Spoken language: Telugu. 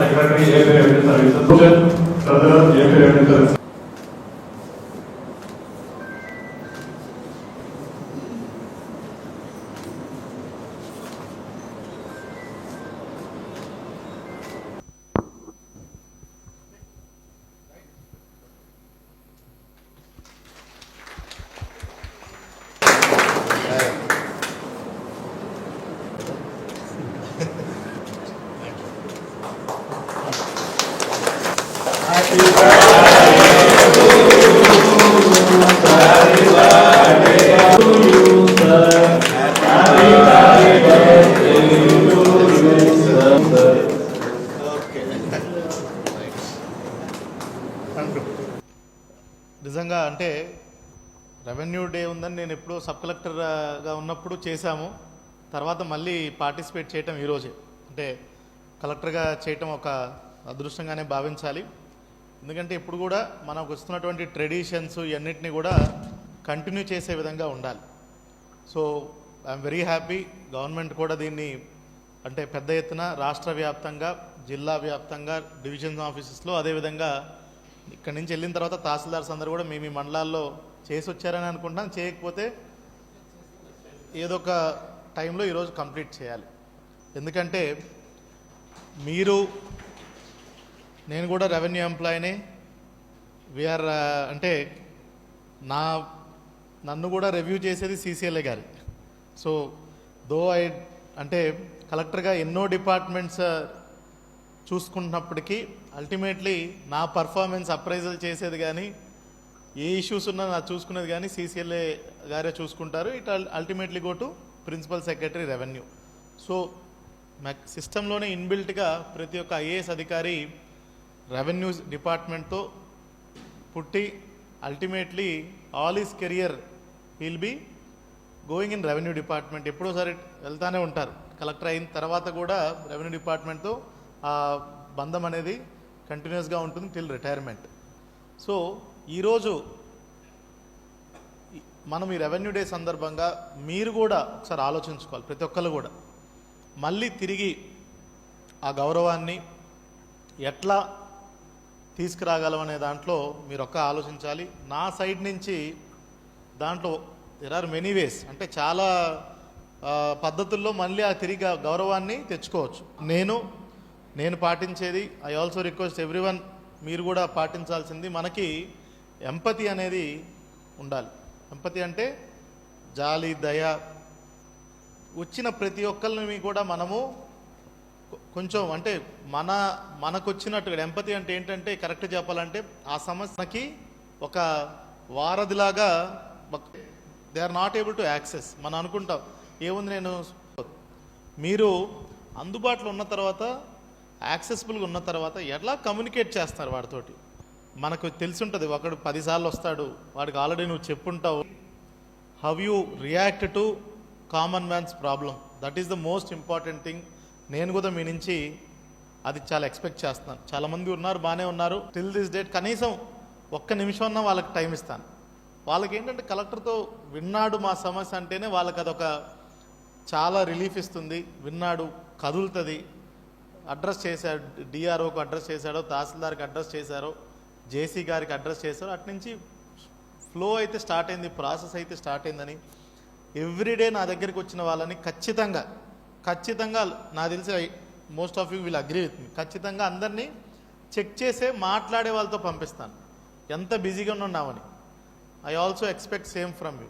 సర్వీసెస్ ట్రెజరర్ ఏపీ సర్వీసెస్ నిజంగా అంటే రెవెన్యూ డే ఉందని నేను ఎప్పుడో సబ్ కలెక్టర్గా ఉన్నప్పుడు చేశాము. తర్వాత మళ్ళీ పార్టిసిపేట్ చేయటం ఈరోజే అంటే కలెక్టర్గా చేయటం ఒక అదృష్టంగానే భావించాలి. ఎందుకంటే ఇప్పుడు కూడా మనకు వస్తున్నటువంటి ట్రెడిషన్స్ ఇవన్నిటిని కూడా కంటిన్యూ చేసే విధంగా ఉండాలి. So I'm very happy government కూడా దీన్ని అంటే పెద్ద ఎత్తున రాష్ట్ర వ్యాప్తంగా జిల్లా వ్యాప్తంగా డివిజన్ ఆఫీసెస్లో అదేవిధంగా ఇక్కడి నుంచి వెళ్ళిన తర్వాత తహసీల్దార్స్ అందరూ కూడా మీ మీ మండలాల్లో చేసి వచ్చారని అనుకుంటాం చేయకపోతే ఏదో ఒక టైంలో ఈరోజు కంప్లీట్ చేయాలి. ఎందుకంటే మీరు నేను కూడా రెవెన్యూ ఎంప్లాయీనే. వీఆర్ అంటే నా నన్ను కూడా రివ్యూ చేసేది సీసీఎల్ఏ గారి. సో దో ఐ అంటే కలెక్టర్గా ఎన్నో డిపార్ట్మెంట్స్ చూసుకుంటున్నప్పటికీ అల్టిమేట్లీ నా పర్ఫార్మెన్స్ అప్రైజల్ చేసేది కానీ ఏ ఇష్యూస్ ఉన్నా నా చూసుకునేది కానీ సీసీఎల్ఏ గారే చూసుకుంటారు. It ultimately go to principal secretary revenue so సిస్టంలోనే ఇన్బిల్ట్గా ప్రతి ఒక్క ఐఏఎస్ అధికారి రెవెన్యూ డిపార్ట్మెంట్తో పుట్టి ultimately all his career will be going in revenue department ఎప్పుడోసారి వెళ్తానే ఉంటారు. కలెక్టర్ అయిన తర్వాత కూడా రెవెన్యూ డిపార్ట్మెంట్తో ఆ బంధం అనేది కంటిన్యూస్గా ఉంటుంది టిల్ రిటైర్మెంట్ సో ఈరోజు మనం ఈ రెవెన్యూ డే సందర్భంగా మీరు కూడా ఒకసారి ఆలోచించుకోవాలి ప్రతి ఒక్కరు కూడా. మళ్ళీ తిరిగి ఆ గౌరవాన్ని ఎట్లా తీసుకురాగలం అనే దాంట్లో మీరు ఒక్క ఆలోచించాలి. నా సైడ్ నుంచి దాంట్లో దెర్ ఆర్ మెనీ వేస్ అంటే చాలా పద్ధతుల్లో మళ్ళీ ఆ తిరిగి గౌరవాన్ని తెచ్చుకోవచ్చు. నేను నేను పాటించేది ఐ ఆల్సో రిక్వెస్ట్ ఎవ్రీవన్ మీరు కూడా పాటించాల్సింది మనకి ఎంపతి అనేది ఉండాలి. ఎంపతి అంటే జాలి దయ. వచ్చిన ప్రతి ఒక్కరిని కూడా మనము కొంచెం అంటే మన మనకు వచ్చినట్టుగా ఎంపతి అంటే ఏంటంటే కరెక్ట్ చెప్పాలంటే ఆ సమస్యకి ఒక వారధిలాగా they are not able to access మనం అనుకుంటాం ఏముంది నేను మీరు అందుబాటులో ఉన్న తర్వాత యాక్సెసిబుల్గా ఉన్న తర్వాత ఎలా కమ్యూనికేట్ చేస్తారు వాడితోటి? మనకు తెలిసి ఉంటుంది ఒకడు పదిసార్లు వస్తాడు వాడికి ఆల్రెడీ నువ్వు చెప్పుంటావు. How you react to common man's problem that is the most important thing నేను కూడా మీ నుంచి అది చాలా ఎక్స్పెక్ట్ చేస్తున్నాను. చాలామంది ఉన్నారు బాగానే ఉన్నారు. టిల్ దిస్ డేట్ కనీసం ఒక్క నిమిషం అన్నా వాళ్ళకి టైం ఇస్తాను. వాళ్ళకి ఏంటంటే కలెక్టర్తో విన్నాడు మా సమస్య అంటేనే వాళ్ళకి అదొక చాలా రిలీఫ్ ఇస్తుంది. విన్నాడు కదులుతుంది. అడ్రస్ చేశాడు డిఆర్ఓకు అడ్రస్ చేశాడో తహసీల్దార్కి అడ్రస్ చేశారో జేసీ గారికి అడ్రస్ చేశారో అట్నుంచి ఫ్లో అయితే స్టార్ట్ అయింది ప్రాసెస్ అయితే స్టార్ట్ అయిందని ఎవ్రీడే నా దగ్గరికి వచ్చిన వాళ్ళని ఖచ్చితంగా ఖచ్చితంగా నాకు తెలిసి most of you will agree with me ఖచ్చితంగా అందరినీ చెక్ చేసే మాట్లాడే వాళ్ళతో పంపిస్తాను. ఎంత బిజీగా ఉన్నామని. I also expect same from you.